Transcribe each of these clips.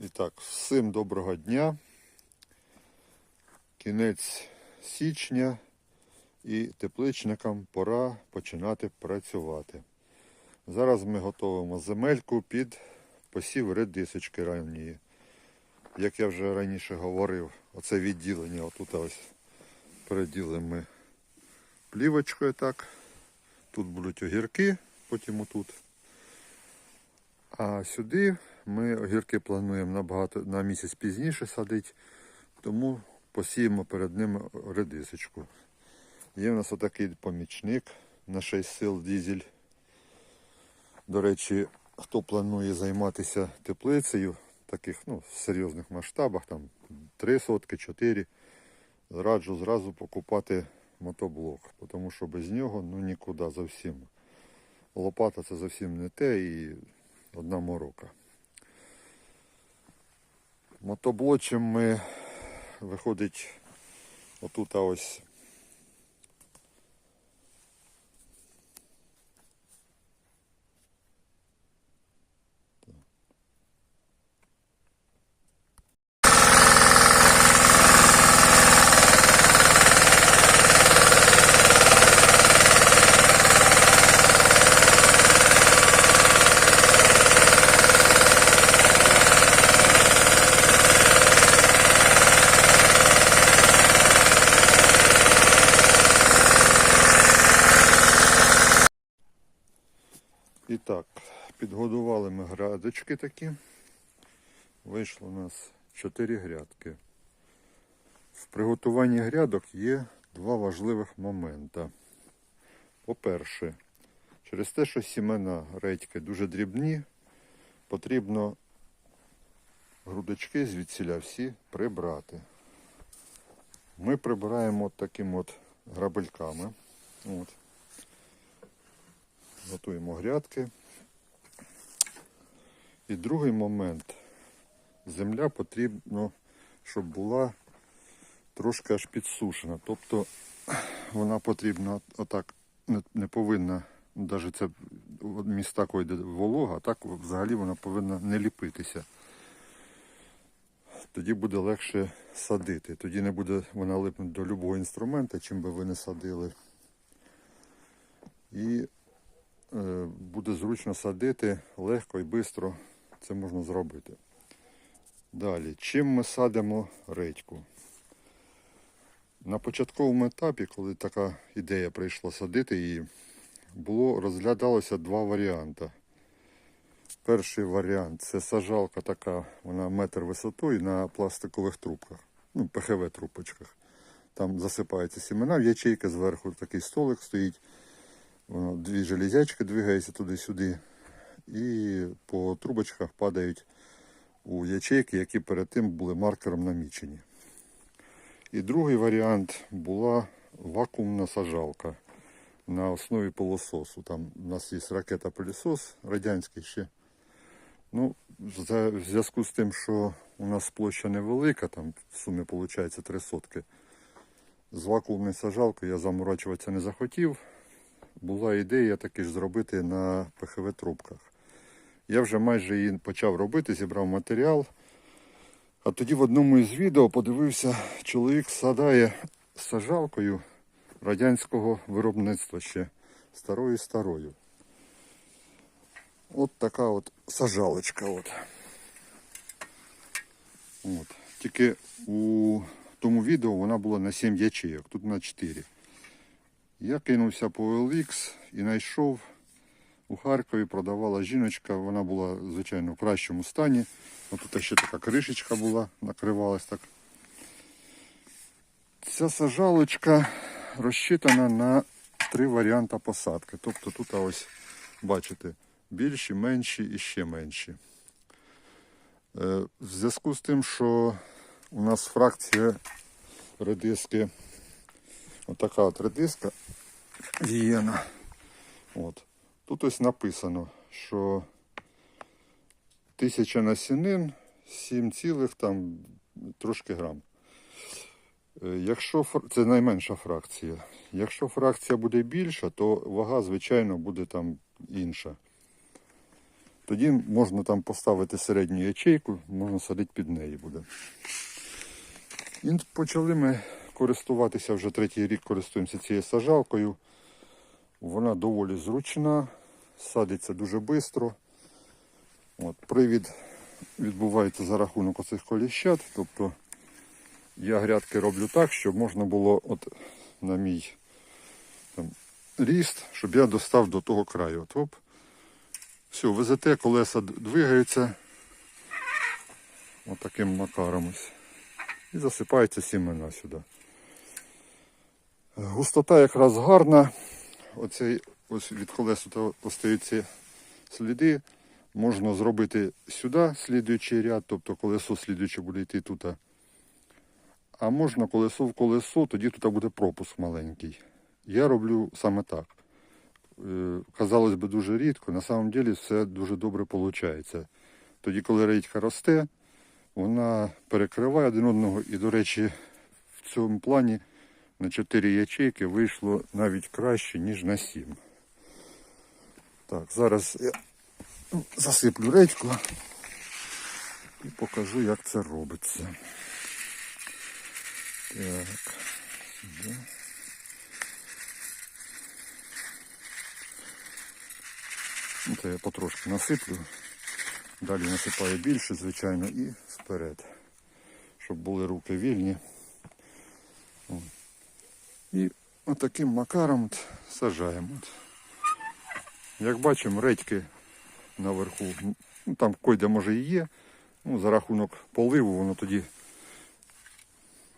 І так, всім доброго дня. Кінець січня і тепличникам пора починати працювати. Зараз ми готуємо земельку під посів редисочки ранньої. Як я вже раніше говорив, оце відділення, отут ось переділимо плівочкою так. Тут будуть огірки, потім отут. А сюди ми огірки плануємо набагато на місяць пізніше садити, тому посіємо перед ними редисочку. Є в нас отакий помічник на 6 сил дізель. До речі, хто планує займатися теплицею в таких ну, серйозних масштабах, там 3 сотки, 4, раджу зразу покупати мотоблок, тому що без нього ну, нікуди зовсім. Лопата це зовсім не те і одна морока. Мотоблочем ми виходить отут ось І так, підгодували ми грядочки такі. Вийшло у нас 4 грядки. В приготуванні грядок є два важливих моменти. По-перше, через те, що сімена редьки дуже дрібні, потрібно грудочки звідсіля всі прибрати. Ми прибираємо от таким от грабельками. От. Готуємо грядки. І другий момент. Земля потрібно, щоб була трошки аж підсушена. Тобто вона потрібна отак, не, повинна, навіть це от міста койде волога, а так взагалі вона повинна не ліпитися. Тоді буде легше садити. Тоді не буде вона липнути до будь-якого інструмента, чим би ви не садили. І буде зручно садити легко і швидко це можна зробити. Далі, чим ми садимо редьку? На початковому етапі, коли така ідея прийшла садити її, було розглядалося два варіанти. Перший варіант це сажалка така, вона метр висотою на пластикових трубках, ну, ПХВ трубочках. Там засипаються сімена в ячейки, зверху такий столик стоїть. Воно дві железячки двигаються туди-сюди. І по трубочках падають у ячейки, які перед тим були маркером намічені. І другий варіант була вакуумна сажалка на основі пилососу. Там у нас є ракета-пилісос радянський ще. Ну, в зв'язку з тим, що у нас площа невелика, там в сумі виходить три сотки. З вакуумною сажалкою я заморачуватися не захотів. Була ідея таки ж зробити на ПХВ трубках. Я вже майже її почав робити, зібрав матеріал. А тоді в одному із відео подивився, чоловік садає сажалкою радянського виробництва ще старою старою. От така от сажалочка. От. От. Тільки у тому відео вона була на 7 ячейок, тут на 4. Я кинувся по OLX і знайшов у Харкові, продавала жіночка, вона була, звичайно, в кращому стані. Тут ще така кришечка була, накривалась так. Ця сажалочка розчитана на три варіанти посадки. Тобто тут ось, бачите, більші, менші і ще менші. Е, В зв'язку з тим, що у нас фракція редиски, отака от редиска гієна. От. Тут ось написано, що тисяча насінин, 7 цілих там трошки грам. Е, Якщо це найменша фракція. Якщо фракція буде більша, то вага, звичайно, буде там інша. Тоді можна там поставити середню ячейку, можна садити під неї буде. І почали ми користуватися вже третій рік користуємося цією сажалкою. Вона доволі зручна, садиться дуже швидко. От, привід відбувається за рахунок оцих коліщат. Тобто я грядки роблю так, щоб можна було от на мій там, ріст, щоб я достав до того краю. От, оп. Все, везете, колеса двигаються. Отаким макаром ось. І засипається сімена сюди. Густота якраз гарна. Оцей, ось від колесу остаються сліди. Можна зробити сюди слідуючий ряд, тобто колесо слідуюче буде йти тут. А можна колесо в колесо, тоді тут буде пропуск маленький. Я роблю саме так. Е, Казалось би, дуже рідко, на самом деле все дуже добре виходить. Тоді, коли рейдька росте, вона перекриває один одного. І, до речі, в цьому плані на 4 ячейки вийшло навіть краще, ніж на 7. Так, зараз я засиплю речку і покажу, як це робиться. Так, сюди. Ну, то я потрошки насиплю. Далі насипаю більше, звичайно, і вперед, щоб були руки вільні. І отаким макаром сажаємо. Як бачимо, редьки наверху, ну, там койде може і є, ну, за рахунок поливу воно тоді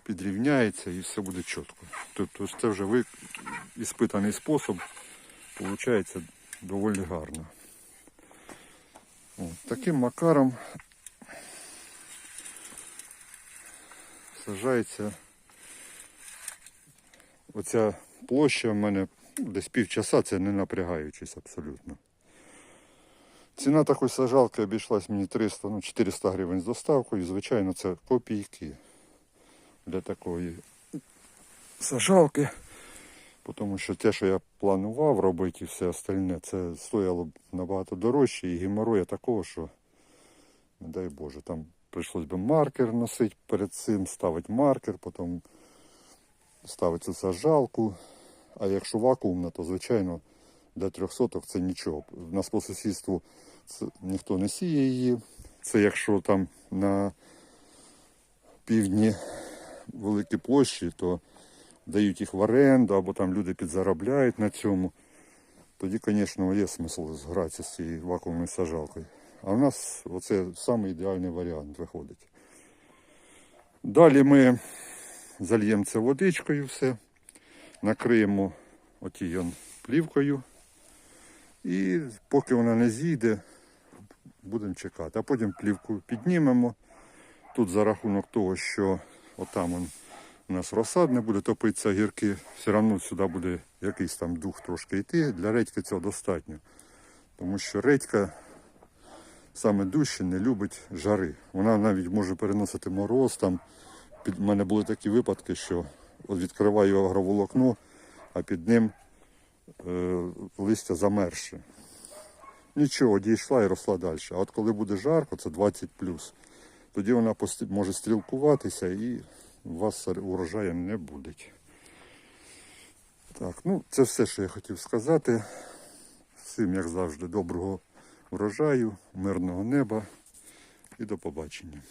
підрівняється і все буде чітко. Тобто це вже іспитаний спосіб, виходить доволі гарно. От, таким макаром сажається оця площа в мене десь півчаса, це не напрягаючись абсолютно. Ціна такої сажалки обійшлась мені 300, ну 400 гривень з доставкою. Звичайно, це копійки для такої сажалки. Тому що те, що я планував робити і все остальне, це стояло б набагато дорожче і геморроя такого, що, не дай Боже, там прийшлось би маркер носити перед цим, ставити маркер, потім ставити цю сажалку. А якщо вакуумна, то звичайно для трьохсоток це нічого. У нас по сусідству це, ніхто не сіє її. Це якщо там на півдні великі площі, то дають їх в оренду, або там люди підзаробляють на цьому. Тоді, звісно, є смисл згратися з цією вакуумною сажалкою. А в нас оце самий ідеальний варіант виходить. Далі ми зальємо це водичкою все, накриємо отією плівкою. І поки вона не зійде, будемо чекати. А потім плівку піднімемо. Тут за рахунок того, що отам у нас розсад не буде топитися гірки, все одно сюди буде якийсь там дух трошки йти. Для редьки цього достатньо. Тому що редька саме дужче не любить жари. Вона навіть може переносити мороз. Там під мене були такі випадки, що от відкриваю агроволокно, а під ним е, листя замерше. Нічого, дійшла і росла далі. А от коли буде жарко, це 20 тоді вона може стрілкуватися і у вас урожаю не буде. Так, ну це все, що я хотів сказати. Всім, як завжди, доброго урожаю, мирного неба і до побачення.